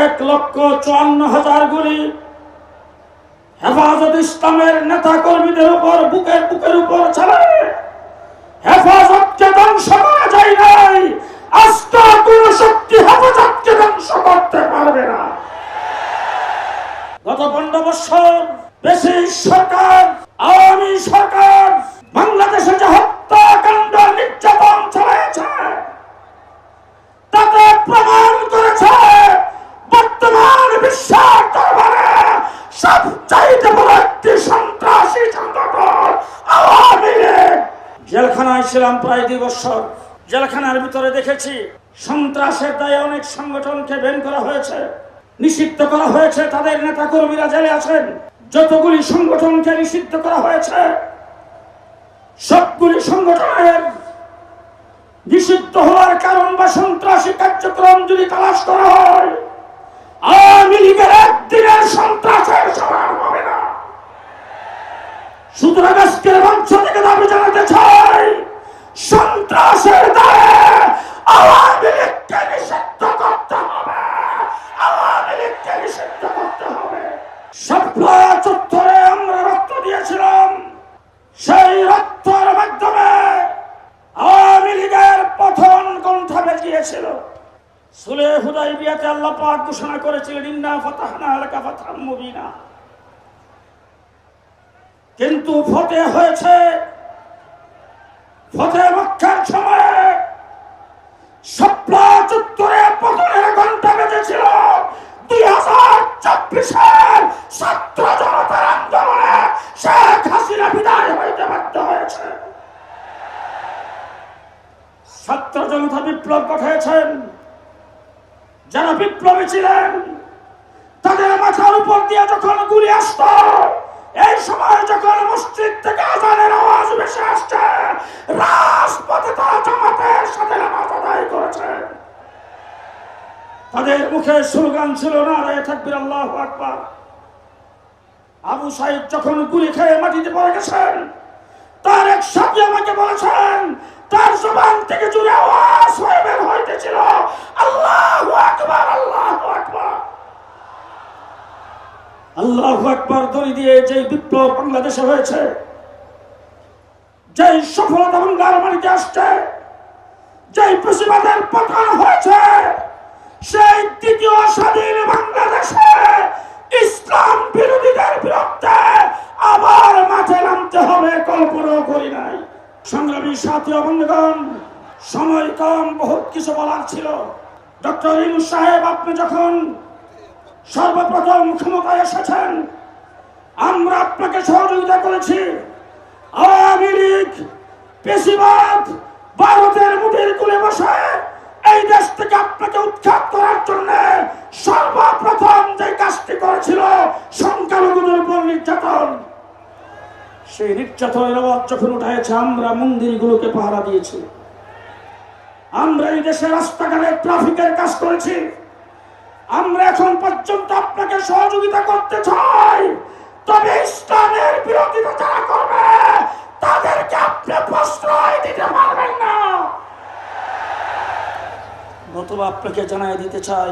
এক লক্ষ চুয়ান্ন হাজার গুলি হেফাজত ইসলামের নেতা কর্মীদের উপর, বুকের বুকের উপর হেফাজতকে ধ্বংস করা যায় নাই। আস্থা কোন শক্তি হেফাজতকে ধ্বংস করতে পারবে না। গত পনেরো বছর বেশি সরকার, আওয়ামী সরকার, বাংলাদেশে ছিলাম প্রায় দুই বছর। জেলখানার ভিতরে দেখেছি, সন্ত্রাসের দায়ে অনেক সংগঠনকে বের করা হয়েছে, নিষিদ্ধ করা হয়েছে, তাদের নেতা কর্মীরা জেলে আছেন। যতগুলি সংগঠনকে নিষিদ্ধ করা হয়েছে, সবগুলি সংগঠনের নিষিদ্ধ হওয়ার কারণ বা সন্ত্রাসী কার্যক্রম যদি তালাশ করা হয়, আওয়ামী লীগের একদিনের সন্ত্রাসের সমান হবে না। সুতরাং আজকের মঞ্চ থেকে দাবি জানাতে চাই সন্ত্রাসের দায়ে আওয়ামী লীগকে নিষিদ্ধ করতে হবে। আওয়ামী লীগকে নিষিদ্ধ করতে হবে। সপ্লা চত্বরে আমরা রক্ত দিয়েছিলাম। সেই রক্তের মাধ্যমে আওয়ামী লীগের পথন কণ্ঠা বেরিয়েছিল। সুলে হুদাই বিয়াতে আল্লাহ পাক ঘোষণা করেছিলেন, ইন্না ফাতাহনা আলাকা ফাতহাম মুবিনা। কিন্তু ফতে হয়েছে, ফতে মক্কার সময়ে সপ্লা চত্বরে পতনের ঘণ্টা বেজেছিল দুই হাজার চব্বিশের ছাত্র জনতার আন্দোলনে শেখ হাসিনা বিদায় হইতে বাধ্য হয়েছে জনতা বিপ্লব পাঠিয়েছেন। যারা বিপ্লবী ছিলেন, তাদের মাথার উপর দিয়ে যখন গুলি আসত, এই সময় যখন মসজিদ থেকে আজানের আওয়াজ ভেসে আসছে, রাজপথে তারা জামাতের সাথে নামাজ আদায় করেছে। তাদের মুখে স্লোগান ছিল না রে থাকবির আল্লাহ আকবার। আবু সাইদ যখন গুলি খেয়ে মাটিতে পড়ে গেছেন, তার এক সাথী আমাকে বলেছেন জবান থেকে জুড়ে আওয়াজ হয়ে বের হইতেছিল। আল্লাহু আকবার আল্লাহু আকবার। আল্লাহু আকবার দড়ি দিয়ে যে বিপ্লব বাংলাদেশে হয়েছে যে সফলতা বাংলার মাটিতে আসছে যে প্রতিবাদের পতন হয়েছে, সেই দ্বিতীয় স্বাধীন বাংলাদেশে ইসলাম বিরোধীদের বিরুদ্ধে আবার মাঠে নামতে হবে কল্পনাও করি নাই সংগ্রামী সাথী বন্ধুগণ, সময় কম, বহুত কিছু বলার ছিল। ডক্টর ইনু সাহেব, আপনি যখন সর্বপ্রথম ক্ষমতায় এসেছেন, আমরা আপনাকে সহযোগিতা করেছি। আওয়ামী লীগ, পেশিবাদ, ভারতের মুটির কুলে বসে এই দেশ থেকে আপনাকে উৎখাত করার জন্য সর্বপ্রথম যে কাজটি করেছিল সংখ্যালঘুদের উপর নির্যাতন সেই নির্যাতনের আওয়াজ যখন উঠাইছে আমরা মন্দিরগুলোকে পাহারা দিয়েছি। আমরা এই দেশে রাস্তাঘাটে ট্রাফিকের কাজ করেছি। আমরা এখন পর্যন্ত আপনাকে সহযোগিতা করতে চাই। তবে ইসলামের বিরোধিতা যারা করবে, তাদেরকে আপনি প্রশ্রয় দিতে পারবেন না। নতুবা আপনাকে জানাই দিতে চাই,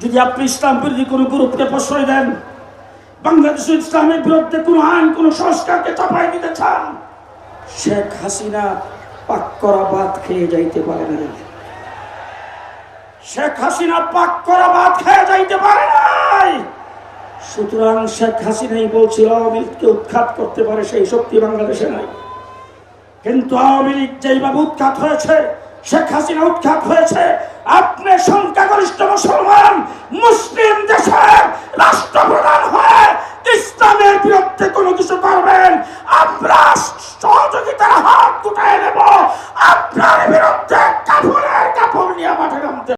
যদি আপনি ইসলাম বিরোধী কোনো গ্রুপকে প্রশ্রয় দেন বাংলাদেশ ইসলামের বিরুদ্ধে কোনো আইন কোনো সংস্কারকে চাপাই দিতে চান? শেখ হাসিনা পাক করা ভাত খেয়ে যাইতে পারে না শেখ হাসিনা পাক করা ভাত খেয়ে যাইতে পারে নাই। সুতরাং শেখ হাসিনাই বলছিল, আওয়ামী লীগকে উৎখাত করতে পারে সেই শক্তি বাংলাদেশে নাই। কিন্তু আওয়ামী লীগ যেইভাবে উৎখাত হয়েছে শেখ হাসিনা উৎখাত হয়েছে। আপনি সংখ্যাগরিষ্ঠ মুসলমান, মুসলিম দেশের রাষ্ট্রপ্রধান হয়ে ইসলামের বিরুদ্ধে কোনো কিছু করবেন, আমরা সহযোগিতার হাত গুটায় নেব। আপনার বিরুদ্ধে কাপড়ের কাপড় নিয়ে মাঠে নামতে